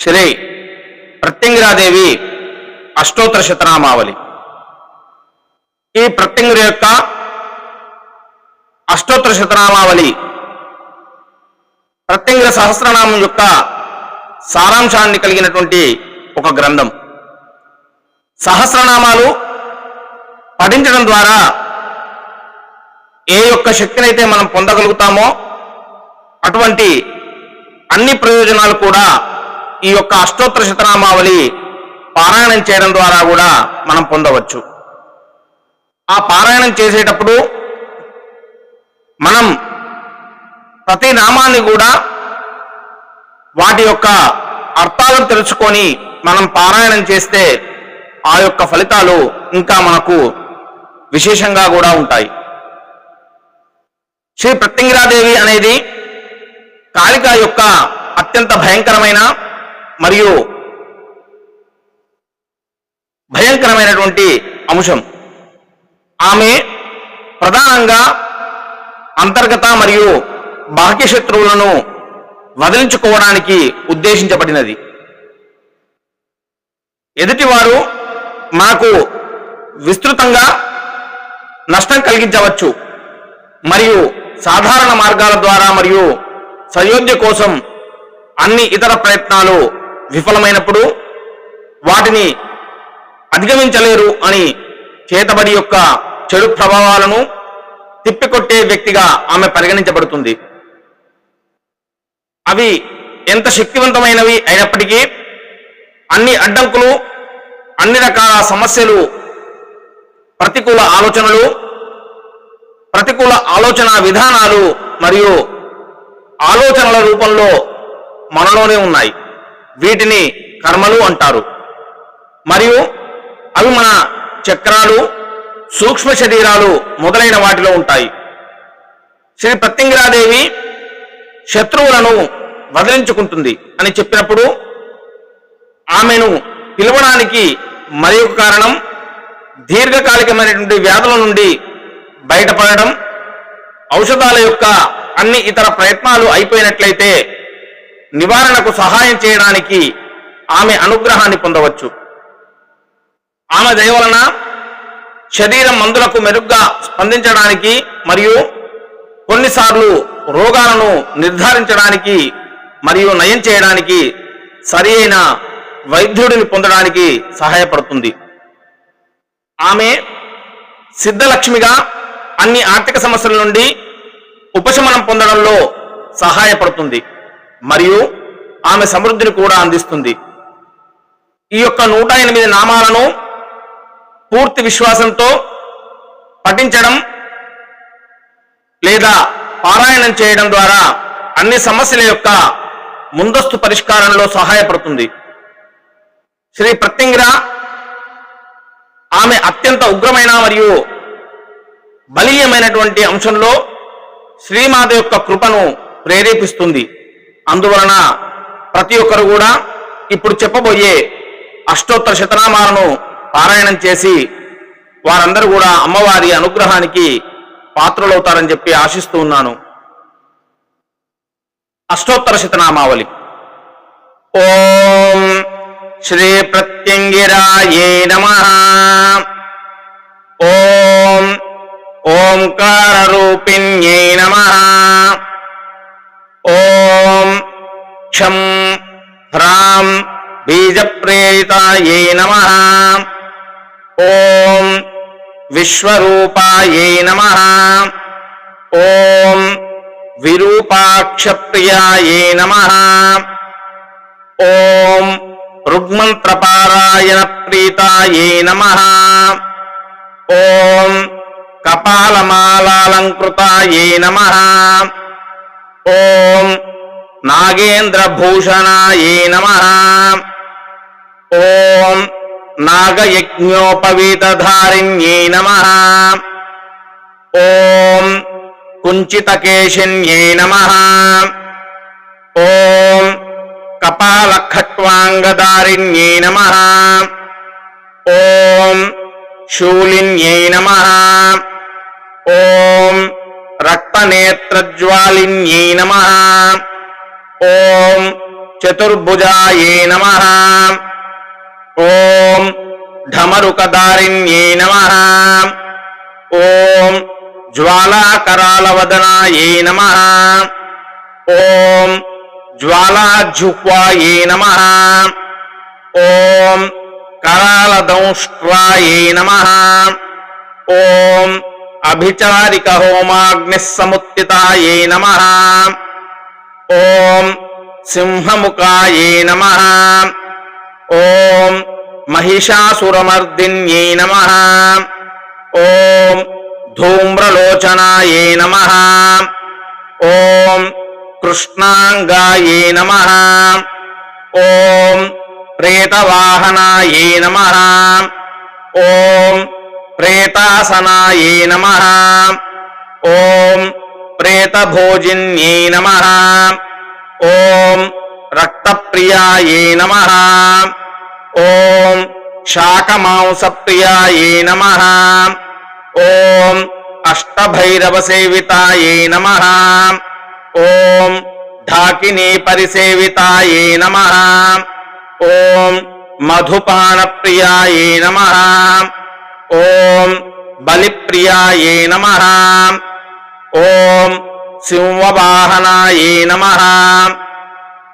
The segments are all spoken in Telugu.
శ్రీ ప్రత్యంగిరాదేవి అష్టోత్తర శతనామావళి. ఈ ప్రత్యంగుడి యొక్క అష్టోత్తర శతనామావళి ప్రత్యంగిర సహస్రనామం యొక్క సారాంశాన్ని కలిగినటువంటి ఒక గ్రంథం. సహస్రనామాలు పఠించడం ద్వారా ఏ యొక్క శక్తినైతే మనం పొందగలుగుతామో అటువంటి అన్ని ప్రయోజనాలు కూడా ఈ యొక్క అష్టోత్తర శతనామావళి పారాయణం చేయడం ద్వారా కూడా మనం పొందవచ్చు. ఆ పారాయణం చేసేటప్పుడు మనం ప్రతి నామాన్ని కూడా వాటి యొక్క అర్థాలను తెలుసుకొని మనం పారాయణం చేస్తే ఆ యొక్క ఫలితాలు ఇంకా మనకు విశేషంగా కూడా ఉంటాయి. శ్రీ ప్రత్యంగిరాదేవి అనేది కాళిక యొక్క అత్యంత భయంకరమైన మరియు భయంకరమైనటువంటి అంశం. ఆమె ప్రధానంగా అంతర్గత మరియు బాహ్య శత్రువులను వదిలించుకోవడానికి ఉద్దేశించబడినది. ఎదుటివారు మనకు విస్తృతంగా నష్టం కలిగించవచ్చు మరియు సాధారణ మార్గాల ద్వారా మరియు సయోధ్య కోసం అన్ని ఇతర ప్రయత్నాలు విఫలమైనప్పుడు వాటిని అధిగమించలేరు అని చేతబడి యొక్క చెడు ప్రభావాలను తిప్పికొట్టే వ్యక్తిగా ఆమె పరిగణించబడుతుంది. అవి ఎంత శక్తివంతమైనవి అయినప్పటికీ అన్ని అడ్డంకులు అన్ని రకాల సమస్యలు ప్రతికూల ఆలోచనలు ప్రతికూల ఆలోచన విధానాలు మరియు ఆలోచనల రూపంలో మనలోనే ఉన్నాయి. వీటిని కర్మలు అంటారు. మరియు అవి మన చక్రాలు సూక్ష్మ శరీరాలు మొదలైన వాటిలో ఉంటాయి. శ్రీ ప్రత్యంగిరాదేవి శత్రువులను వదిలించుకుంటుంది అని చెప్పినప్పుడు ఆమెను పిలవడానికి మరి ఒక కారణం దీర్ఘకాలికమైనటువంటి వ్యాధుల నుండి బయటపడడం ఔషధాల యొక్క అన్ని ఇతర ప్రయత్నాలు అయిపోయినట్లయితే నివారణకు సహాయం చేయడానికి ఆమె అనుగ్రహాన్ని పొందవచ్చు. ఆమె దయవలన శరీరం మందులకు మెరుగ్గా స్పందించడానికి మరియు కొన్నిసార్లు రోగాలను నిర్ధారించడానికి మరియు నయం చేయడానికి సరి అయిన వైద్యుడిని పొందడానికి సహాయపడుతుంది. ఆమె సిద్ధలక్ష్మిగా అన్ని ఆర్థిక సమస్యల నుండి ఉపశమనం పొందడంలో సహాయపడుతుంది. మరియు ఆమె సమృద్ధిని కూడా అందిస్తుంది. ఈ యొక్క నూట ఎనిమిది నామాలను పూర్తి విశ్వాసంతో పఠించడం లేదా పారాయణం చేయడం ద్వారా అన్ని సమస్యల యొక్క ముందస్తు పరిష్కారంలో సహాయపడుతుంది. శ్రీ ప్రత్యంగిర ఆమె అత్యంత ఉగ్రమైన మరియు బలీయమైనటువంటి అంశంలో శ్రీమాత యొక్క కృపను ప్రేరేపిస్తుంది. అందువలన ప్రతి ఒక్కరు కూడా ఇప్పుడు చెప్పబోయే అష్టోత్తర శతనామాలను పారాయణం చేసి వారందరూ కూడా అమ్మవారి అనుగ్రహానికి పాత్రులవుతారని చెప్పి ఆశిస్తూ ఉన్నాను. అష్టోత్తర శతనామావళి. ఓం శ్రీ ప్రత్యంగిరాయే నమ. ఓం ఓంకార రూపిణ్యై నమ. ఓం క్షం హ్రాం బీజప్రేరితాయై నమ. ఓం విశ్వరూపాయై నమ. ఓం విరూపాక్షప్రియాయై నమ. ఓం రుగ్మంత్రపారాయణ ప్రీతాయై నమ. ఓం కపాలమాలాలంకృతాయై నమ. ఓం నాగేంద్రభూషణాయే నమ. ఓం నాగయజ్ఞోపవీతధారిణ్యే నమ. ఓం కుంచితకేశిన్యే నమ. ఓం కపాలఖట్వాంగదారిణ్యే నమ. ఓం శూలిన్యై నమ. ఓం రక్తనేత్రజ్వాలిన్యై నమ ఓం చతుర్భుజాయే నమ ఓం ఢమరుకదారిణ్యై నమ ఓం జ్వాలాకరాలవదనాయే నమ ఓం జ్వాలాజుహ్వాయే నమ ఓం కరాళదంష్ట్రాయే నమ ఓం అభిచారిక హోమాగ్నిః సముత్థితాయే నమ ఓం సింహముఖాయే నమ ఓం మహిషాసురమర్దిన్యై నమ ఓం ధూమ్రలోచనాయే నమ ఓం కృష్ణాంగాయే నమ ఓం ప్రేతవాహనాయే నమ ఓం ప్రేతాసనాయే నమ ఓం ప్రేతభోజిన్యై నమ ఓం రక్తప్రియాయే నమ ఓం శాకమాంసప్రియాయే నమ ఓం అష్టభైరవసేవితాయే నమ ఓం ఢాకినీ పరిసేవితాయే నమ ఓం మధుపానప్రియాయే నమ ఓం బలిప్రియాయే నమ. ఓం సింహవాహనాయే నమ.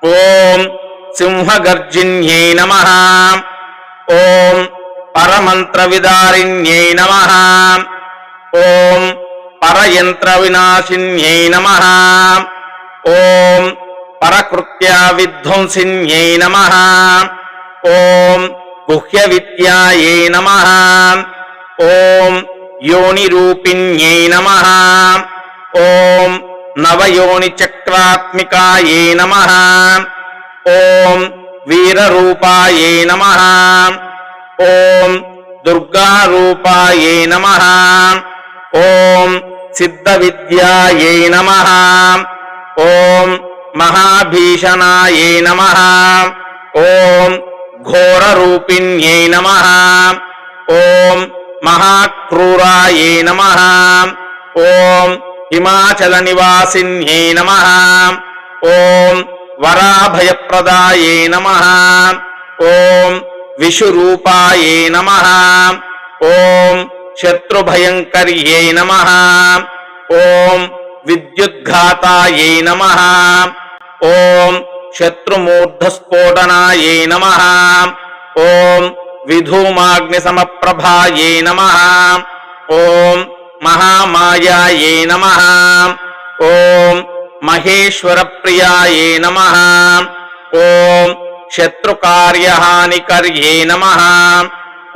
ఓం సింహగర్జిన్యై నమ. ఓం పరమంత్రవిదారిణ్యై నమ. ఓం పరయంత్ర వినాశిన్యై నమ. ఓం పరకృత్యా విధ్వంసిన్యై నమ. ఓం గుహ్య విద్యాయే నమ. ఓం యోనిరూపిణ్యై నమ. ఓం నవయోని చక్రాత్మికాయే నమ. ఓం వీరరూపాయే నమ. ఓం దుర్గారూపాయే నమ. ఓం సిద్ధ విద్యాయే నమ. ఓం మహాభీషణాయే నమ. ఓం ఘోరరూపిణ్యై నమ. మహాక్రూరాయే నమ. ఓం హిమాచల నివాసిన్యే నమ. ఓం వరాభయప్రదాయే నమ. ఓం విషురూపాయే నమ. ఓం శత్రుభయంకర్యే నమ. ఓం విద్యుద్ఘాతాయే నమ. ఓం శత్రుమూర్ధస్ఫోటనాయే నమ. ఓం విధూమాగ్నిసమప్రభాయే నమ ఓం మహామాయాయే నమ ఓం మహేశ్వర ప్రియాయే నమ ఓం శత్రుకార్యహానికర్యే నమ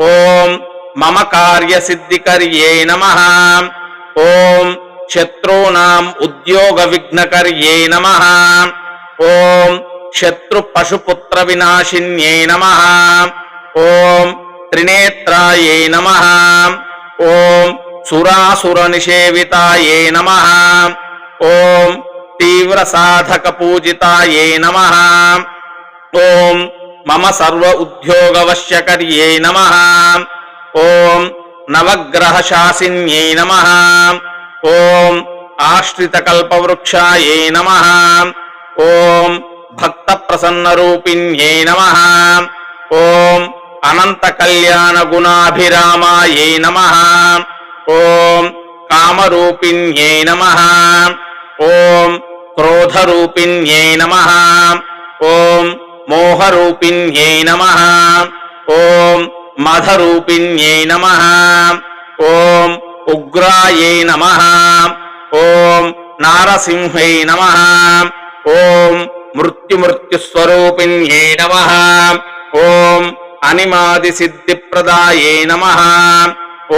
ఓం మమ కార్యసిద్ధికర్యే నమ ఓం శత్రూణాం ఉద్యోగ విఘ్నకర్యే నమ ఓం శత్రు పశుపుత్ర వినాశిన్యే నమ ఓం త్రినేత్రాయే నమ. ఓం సురాసుర నిషేవితాయే నమ. ఓం తీవ్ర సాధక పూజితాయే నమ. ఓం మమ సర్వ ఉద్యోగవశ్యకర్యే నమ. ఓం నవగ్రహ శాసిన్యై నమ. ఓం ఆశ్రిత కల్పవృక్షాయే నమ. ఓం భక్త ప్రసన్న రూపిణ్యై నమ. ఓం అనంత కళ్యాణ గుణాభిరామాయై నమ. ఓం కామరూపిణ్యై నమ. ఓం క్రోధరూపిణ్యై నమ. ఓం మోహరూపిణ్యై నమ. ఓం మధరూపిణ్యై నమ. ఓం ఉగ్రాయై నమ. ఓం నారసింహై నమ. ఓం మృత్యుమృత్యుస్వరూపిణ్యై నమ. ఓం అనిమాది సిద్ధిప్రదాయే నమ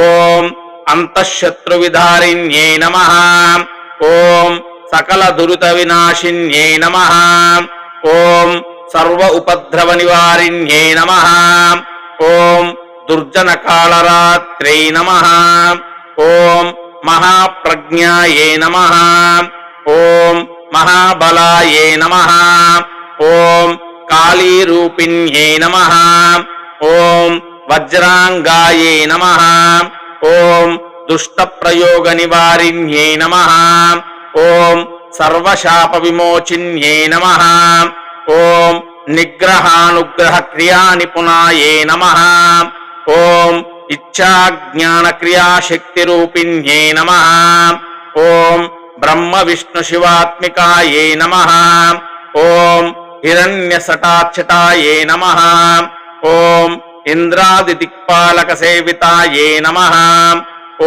ఓం అంతఃశత్రువిధారిణ్యై నమ ఓం సకల దురిత వినాశిన్యే నమ ఓం సర్వ ఉపద్రవ నివారిణ్యే నమ ఓం దుర్జన కాళరాత్రై నమ ఓం మహాప్రజ్ఞాయే నమ ఓం మహాబలాయే నమ ఓం కాళీరూపిణ్యై నమ ఓం వజ్రాంగాయే నమ ఓం దుష్ట ప్రయోగ నివారిణ్యై నమ ఓం సర్వశాప విమోచిన్యై నమ ఓం నిగ్రహానుగ్రహ క్రియా నిపుణాయే నమ ఓం ఇచ్ఛాజ్ఞాన క్రియాశక్తి రూపిణ్యై నమ ఓం బ్రహ్మ విష్ణు శివాత్మికాయే నమ ఓం హిరణ్య సటాక్షటాయే నమ ఓం ఇంద్రాది దిక్పాలక సేవితాయే నమ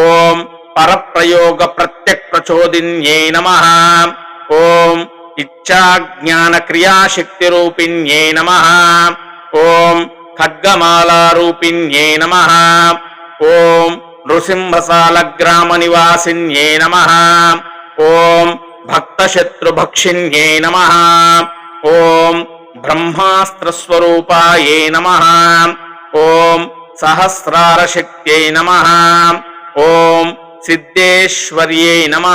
ఓం పరప్రయోగ ప్రత్యక్ ప్రచోదిన్యే నమ ఓం ఇచ్ఛాజ్ఞాన క్రియాశక్తి రూపిణ్యే నమ ఓం ఖడ్గమాలా రూపిణ్యే నమ ఓం నృసింహసాల నమ ఓం భక్తశత్రుభక్షిణ్యే నమ ఓం బ్రహ్మాస్త్రస్వరూపాయే నమ. ఓం సహస్రార నమ. ఓం సిద్ధేశ్వర్యై నమ.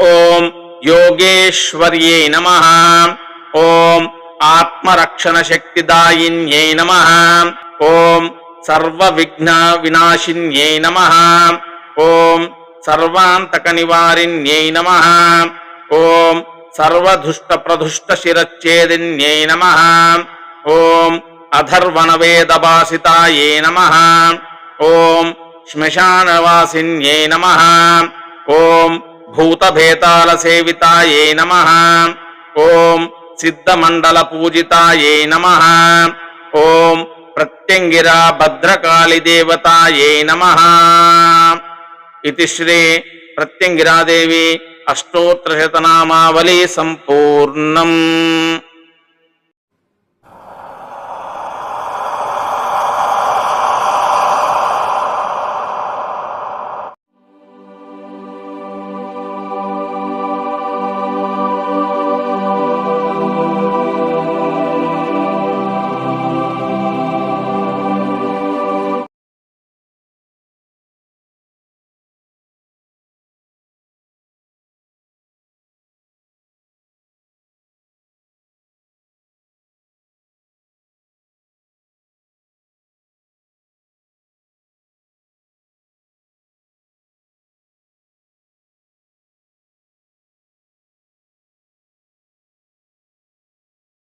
ఓం యోగేశ్వర్యై నమ. ఓం ఆత్మరక్షణ శక్తిదాయిన్యై నమ. ఓం సర్వ విఘ్న వినాశిన్యై నమ. ఓం సర్వాంతక నివారిణ్యై నమ. ఓం సర్వదుష్ట ప్రదుష్ట శిరచ్ఛేదిన్యై నమ. ఓం అధర్వణ వేదభాసితాయే నమ. ఓం శ్మశానవాసిన్యై నమ. ఓం భూతభేతాల సేవితాయే నమ. ఓం సిద్ధమండల పూజితాయే నమ. ఓం ప్రత్యంగిరా భద్రకాళి దేవతాయే నమ. ఇది శ్రీ ప్రత్యంగిరాదేవి అష్టోత్తరశతనామావళి సంపూర్ణం.